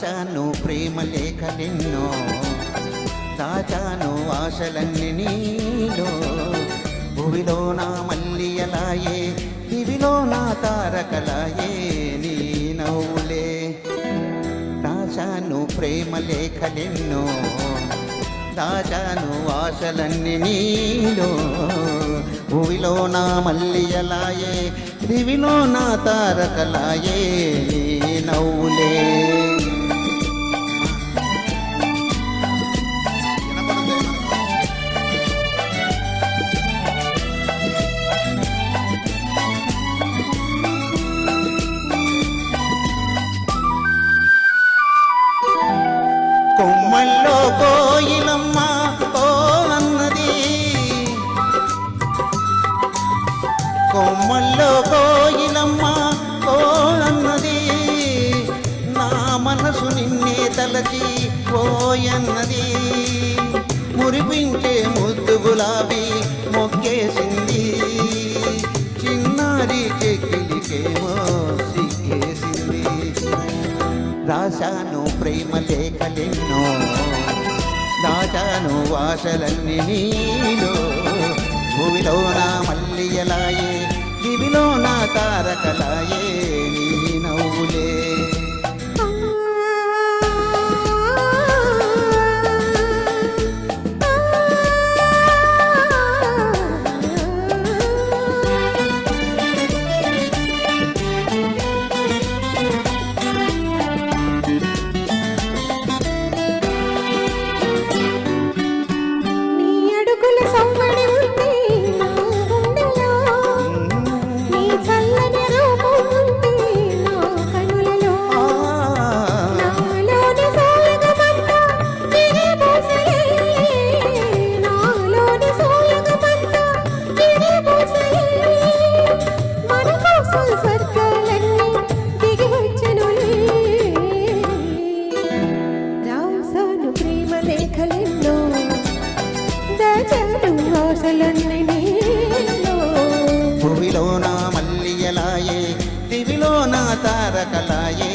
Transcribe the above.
రాశాను ప్రేమ లేఖ నిన్నో దాచాను ఆశలన్నీ నీలో. భూమిలో నా మల్లియలాయే దివిలో నా తారకలాయే నీ నవ్వులే. రాశాను ప్రేమ నిన్నో దాచాను ఆశలన్నీ నీలో. భూమిలో నా మల్లియలాయే దివిలో నా తారకలాయే నీ నవ్వులే. కొమ్మల్లో కోయిలమ్మ ఓ అన్నది కొమ్మల్లో కోయిలమ్మ ఓ అన్నది నా మనసు నిన్నే తలచి పోయన్నది. మురిపించే ముద్దు గులాబీ మొక్కేసింది. చిన్నారి చెక్కిలికేమో సిగ్గేసింది రాశాను ప్రేమ లేఖలెన్నో దాటాను వాసలన్నీ నీలో. భూమిలో నా మల్లియలాయే దివిలో నా తారకలాయే ఆశలన్నీ నీలో. భూమిలో నా మల్లియలాయే దివిలో నా తారకలాయే.